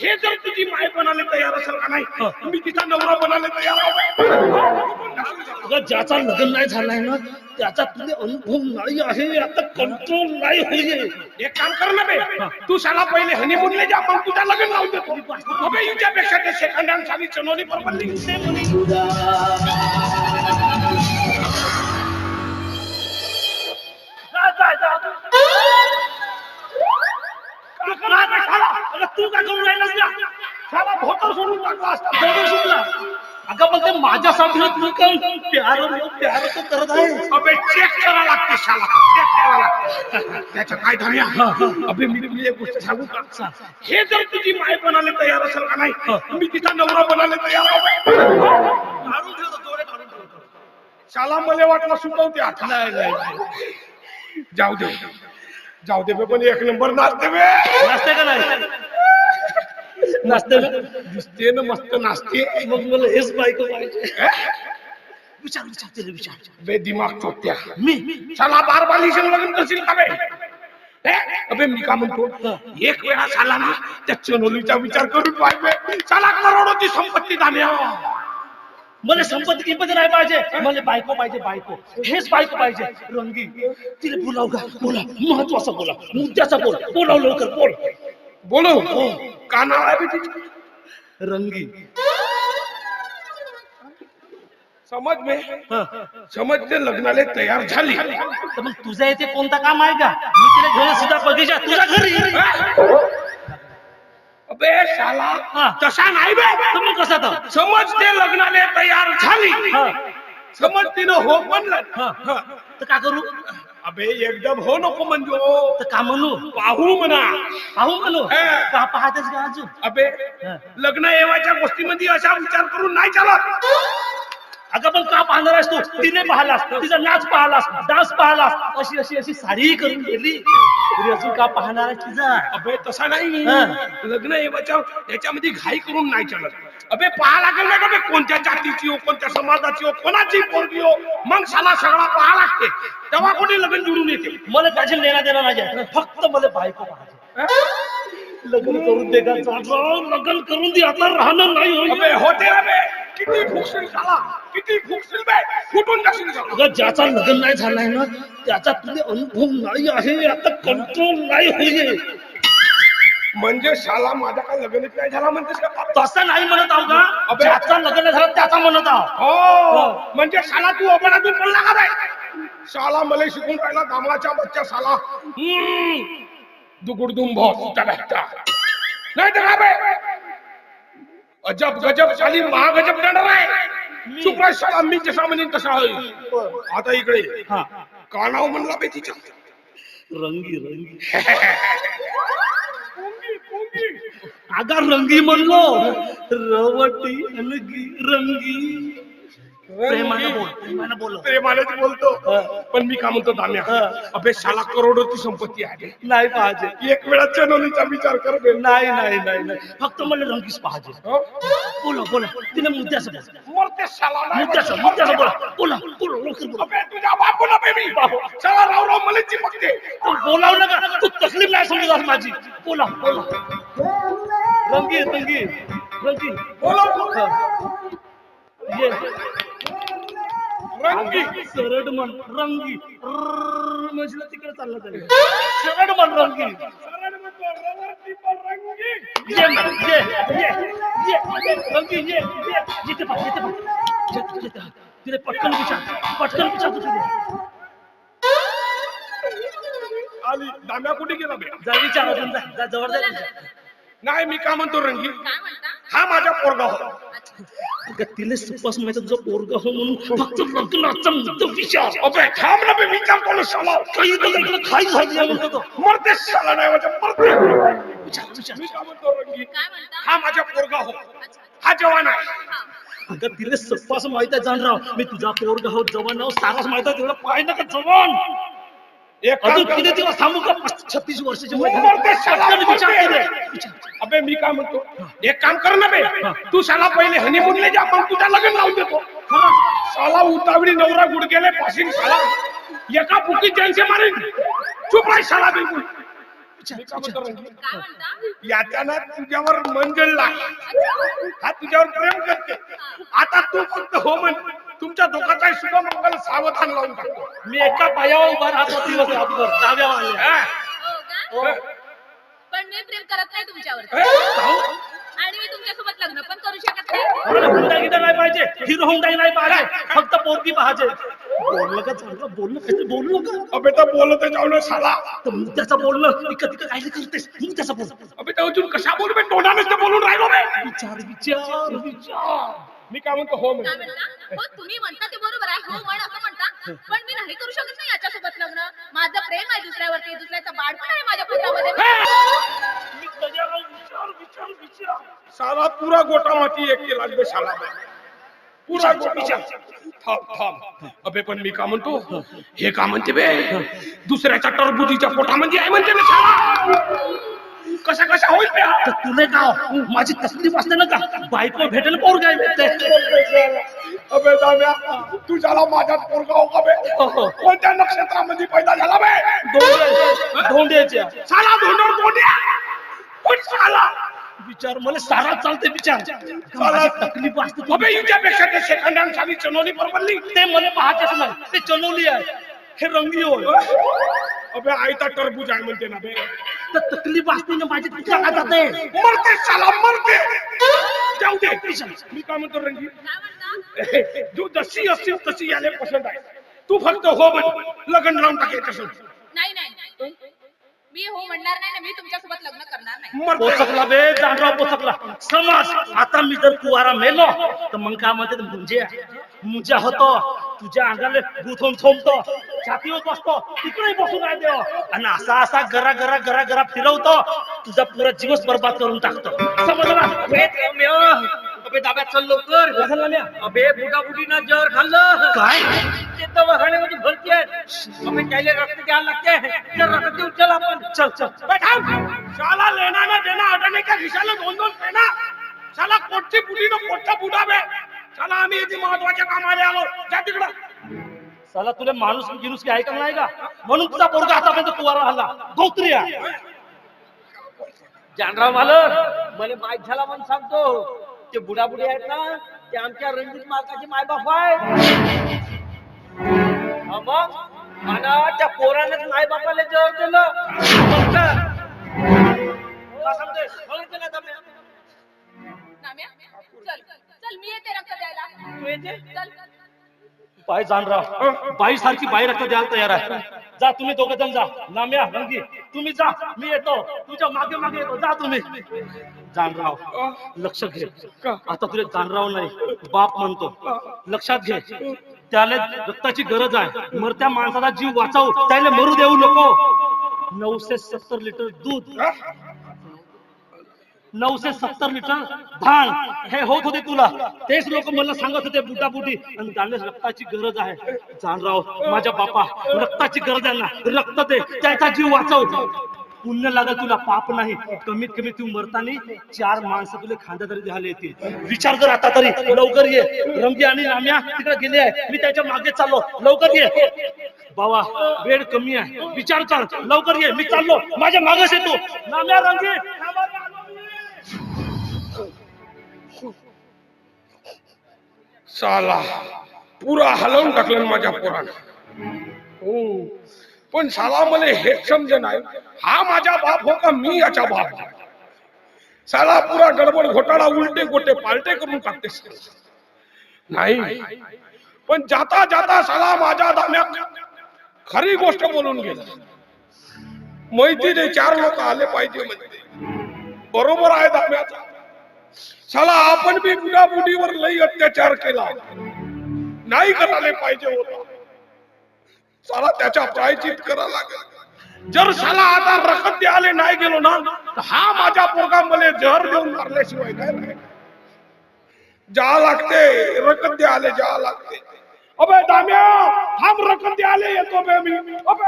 हे जर तुझी माय बनायला तयार असेल का नाही? मी तिचा नवरा बनायला तयार ज्याचा लग्न नाही झालाय ना त्याचा तुझे अनुभव नाही आहे. आता कंट्रोल नाही होईल. एक काम कर ना बे. तू शाला पहिले हनीमूनले जा मग तुझा लग्न लावून देतो. अबे युच्यापेक्षा ते सेकंड हँड साली चनोली परवडली. जा, जा, जा. का अगं तू काय करून राहिलास ना त्याला धोतर सोडून टाकला असता दोघं सुटला. अगं पण ते माझ्यासाठी तू काय प्यार हो, प्यार हो, तर करत आहे. अबे चेक करा लागते शाला. चेक करा लागते. त्याच्या काय धर्या अबे मी तुला एक गोष्ट सांगू का? हे जर तुझी माय बनायला तयार असेल का नाही? मी तिचा नवरा बनायला तयार आहे. ठेवतो डोळे काढून ठेवतो शाला मला वाटलं सुटवते. आता नाही नाही. जाऊ दे. जाऊ दे पण एक नंबर नाचते बे. नाचते का नाही? नाचते ना दिसते ना मस्त नाचते मग मला हेच बायको पाहिजे. हे? विचार विचार तिला विचार. बे दिमाग चोट्या मी? मी- साला बार बालीशी लग्न करशील का बे? हे? अबे मी का म्हणतो? एक वेळा झाला ना त्या चनोलीचा विचार करून पाहिजे साला करोडोची संपत्ती झाली मला संपत्ती किंमत नाही पाहिजे. मला बायको पाहिजे बायको. हेच बायको पाहिजे. रंगी तिला बोलाव का? बोला. महत्वाचं बोला. मुद्द्याचा बोल. बोलाव लवकर बोल. बोलो का नाव आहे? रंगी समज हा. समज ते लग्नाला तयार झाली तर मग तुझ्या इथे कोणता काम आहे का मी तिला घेऊन सुद्धा बगीचा तुझ्या घरी अबे शाला. तसा नाही बे तर मग कसा तर समज ते लग्नाला तयार झाली. समज तिनं हो. हा. तर का करू अबे एकदम हो नको म्हणजे. तर का म्हणू? पाहू म्हणा. पाहू म्हणू? हा. का पाहतेस का अजून? अबे. लग्न येवाच्या गोष्टीमध्ये असा विचार करून नाही चालत. अगं पण का पाहणार आहेस तू? तिने पाहलास तिचा नाच पाहलास डान्स पाहलास. अशी अशी अशी साडी करून गेली तरी अजून का पाहणार आहे तिचा? अबे तसा नाही. हा. लग्न येवाच्या याच्यामध्ये घाई करून नाही चालत. अबे पाहा लागेल ना का कोणत्या जातीची हो कोणत्या समाजाची हो कोणाची पोरगी हो. मग साला सगळा पाहा लागते. तेव्हा कोणी लग्न जुळून येते. मला त्याची लेणा देणं नाही आहे. फक्त मला बायको पाहिजे लग्न करून दे का लग्न करून दे आता राहणं नाही होईल. अबे होते ना बे. किती फुकशील साला किती फुकशील बे? कुठून जाशील साला अगं ज्याचा लग्न नाही झालाय ना त्याचा तुझे अनुभव नाही आहे आता कंट्रोल नाही होईल. म्हणजे शाला माझा काय लग्नच नाही झाला म्हणतेस का? तसं नाही म्हणत आहो का? अबे. ज्याचा लग्न नाही झाला त्याचा म्हणत आहो. हो. म्हणजे शाला तू अपराधून पडला का बाई शाला मला शिकून राहिला दामलाच्या बच्चा शाला. हम्म. दुगुडदुम भाऊ बेटा नाही काय बाई? अजब गजब शाली महागजब करणार आहे. चुप शाला मी जसा म्हणेन तसा आहे? आता इकडे. हा. का नाव म्हणला बे तिच्या. रंगी रंगी. अगा रंगी म्हणलो. रवटी अलगी रंगी. प्रेमानं बोल प्रेमानं बोल. प्रेमानेच बोलतो. पण मी का म्हणतो दाम्या. अबे शाला करोडोची संपत्ती आहे. नाही पाहिजे. एक वेळा चनोलीचा विचार कर बे. नाही नाही नाही नाही. फक्त मला रंगीच पाहिजे. हो? बोला बोला. तिने मुद्द्याचं बोल मरते शाला नाही मुद्द्याचं मुद्द्याचं बोला. बोला बोला लवकर बोला. अबे तुझ्या बापू ना बेबी शाला राव राव मला चिपकते तू बोलाव नका. तू तकलीफ नाही समजत माझी. बोला बोला. रंगी रंगी रंगी बोला ये. रंगी सरड मन रंगी म्हणजे तिकडे चाललं तरी सरड मन रंगी ये रंगी. तिने पटकन विचार पटकन विचार तू तिने आली दाम्या कुठे गेला बे जा विचार अजून जा जा, जवळ जा. नाही मी का म्हणतो रंगी हा माझा पोरगा हो तिले सुपास माहिती जो पोरगा हो म्हणून फक्त लग्नाचा मुद्दा विचार. अबे थांब ना बे विचार करू शाला काही तर इकडे खाई झाली आहे म्हणतो तो. मरते शाला नाही माझ्या मरते विचार विचार मी का म्हणतो रंगी हा माझा पोरगा हो. हा जवान आहे. हा. अगं तिला सप्पास माहीत आहे जानराव मी तुझा पोरगा हो जवान हो सारास माहीत आहे तेवढं पाहिजे का जवान? अजून. किती दिवस थांबू का? छत्तीस वर्षाचे वय उमर ते शाला पटकन विचार मरते. केले. विचार. अबे मी काय म्हणतो? एक काम कर ना बे. तू शाला पहिले हनीमूनले जा मग तुझा लग्न लावून देतो. साला उतावळी नवरा गुडकेले पाशील साला एका फुकी त्यांचे मारेन. चुप राह साला बिलकुल. विचार, मी काय म्हणतो विचार. रंगी? काय म्हणता याच्यानं तुझ्यावर मंजळला अच्छा. हा तुझ्यावर प्रेम करते. आता तू फक्त हो म्हण. तुमच्या दोघांचा शुभ मंगल सावधान लावून टाकतो. मी एका पायावर उभा राहतो वाल्या हा? हो हो. पण मी प्रेम करत नाही तुमच्यावर. हा? आणि मी तुमच्यासोबत लग्न पण करू शकत नाही. आम्हाला हुंडा गिंडा नाही पाहिजे. हिरो हुंडाई नाही पाहिजे. फक्त पोरगी पाहिजे. बोललं का चांगलं बोललं कसं बोललं का अबे तर बोलत साला इकडे तिकडे काय करतेस मुद्द्याचं बोल अबे तर अजून कशा बोलू? बे तोंडानेच तर बोलून राहिलो बे विचार विचार विचार. मी काय म्हणतो हो काय म्हणता? हो तुम्ही म्हणता ते बरोबर आहे. हो म्हण असं म्हणता. पण मी नाही करू शकत नाही याच्यासोबत लग्न. माझं प्रेम आहे दुसऱ्यावरती. दुसऱ्याचं बाळ पण आहे माझ्या पोटामध्ये. मी त्याच्यावर विचार विचार विचार. साला पुरा गोटा माती एक केला बे साला बे. पुरा गोटा थांब थांब. अबे पण मी का म्हणतो? हे. का म्हणते बे? दुसऱ्याच्या टरबुजीच्या पोटामध्ये आहे म्हणते ना साला कशा कशा होईल हा? तर तुले का माझी तकलीफ असते ना का बायको भेटेल पोर काय भेटते अबे दाम्या तू झाला माझ्यात पोरगा हो का बे कोणत्या नक्षत्रामध्ये पैदा झाला बे? धोंडे धोंड्याच्या. साला धोंडर कोण्या कोण साला विचार मला सारा चालते विचार. तकलीफ असते अबे हिच्यापेक्षा ते सेकंड हँड साली चनोली बरोबरली ते मला पाहतेच नाही. ते चलवली आहे. हे रंगी होय अबे आयता टरबूज आहे म्हणते ना बे. तर तकलीफ असते ना माझी तुझ्या मरते साला मरते! जाऊ दे मी काय म्हणतो तू जशी तशी याले पसंत आहे. तू फक्त हो म्हण लग्न लावून टाके तसं नाही नाही. मी हो म्हणणार नाही ना मी तुमच्यासोबत लग्न करणार नाही. मरते. पोचकला बे जाणराव पोचकला समाज आता मी जर कुवारा मेलो तर मग काय म्हणते मुंजे मुंजा होतो. तुझ्या अंगाने गुथून थोमतो छातीवर बसतो. तिकडे बसून आहे देव. आणि असा असा गरा गरा गरा गरा फिरवतो. तुझा पुरा जीवच बर्बाद करून टाकतो. समजला अबे दाब्यात चल लवकर? अबे जर खाल्लं. काय? ते दवाखान्यामध्ये भरती आहेत. अबे त्याला रक्त द्यायला लागते. जर रक्त देऊन चल आपण. चल चल. साला लेना ना देना अडाणी का खिशाला दोन दोन पेना साला कोटची बुडी ना कोटचा बुडा चला आम्ही इथे महत्त्वाच्या कामाला आलो. जा तिकडं. चला तुला माणूस गिरूस की ऐकलं नाही का? म्हणून तुझा पोरगा आतापर्यंत कुवारा हल्ला गौत्री जानराव मालक मला माहीत झाला म्हणून सांगतो. ते बुडाबुडी आहेत ना ते आमच्या रणजित मालकाचे मायबाप आहे हा मग म्हणा त्या पोरानेच मायबापाला जवळ दिलं फक्त चल मी येते रक्त द्यायला. तू येते? चल. बाई जानराव बाई सारखी बाई रक्त द्यायला तयार आहे. जा तुम्ही दोघं जण जा. नाम्या रंगी तुम्ही जा मी येतो. तुझ्या मागे मागे येतो. जा तुम्ही. जानराव लक्ष घे. आता तुला जानराव नाही बाप म्हणतो. लक्षात घे. त्याला रक्ताची गरज आहे. मरत्या माणसाला जीव वाचव. त्याला मरू देऊ नको. नऊशे सत्तर लिटर दूध. नऊशे सत्तर लिटर भांग हे होत होते तुला. तेच लोक मला सांगत होते बुटा बुटी आणि त्यांना रक्ताची गरज आहे. जाणराव माझ्या बापा रक्ताची गरज आहे ना. रक्त दे त्याचा जीव वाचव. पुण्य लागेल तुला पाप नाही. कमीत कमी तू मरताना चार माणसं तुला खांद्या तरी झाले येतील. विचार कर आता तरी. लवकर ये. रंगी आणि राम्या तिकडे गेले आहे. मी त्याच्यामागे चाललो. लवकर ये. बाबा वेळ कमी आहे. विचार कर. लवकर ये. मी चाललो. माझ्या मागेच येतो. राम्या रंगी. साला पुरा हलवून टाकलं माझ्या पोरानं. हो. पण साला मला हेच समज नाही. हा माझा बाप हो का मी याचा बाप. साला पुरा गडबड घोटाळा उलटे गोटे पालटे करून टाकते नाही. पण जाता जाता साला माझ्या दाम्यात खरी गोष्ट बोलून गेला. मैत्रीने चार लोक आले पाहिजे म्हणजे बरोबर आहे दाम्याचा. साला आपण बी बुडाबुडीवर लई अत्याचार केला. नाही करायला पाहिजे होता. साला त्याच्या प्रायचित करा लागेल. जर साला आता रखत द्यायला नाही गेलो ना तर हा माझ्या पोरगा मला जहर देऊन मारल्याशिवाय काय नाही. जा लागते रखत द्यायला जा लागते. अबे दाम्या थांब रखत द्यायला येतो बे मी. अबे.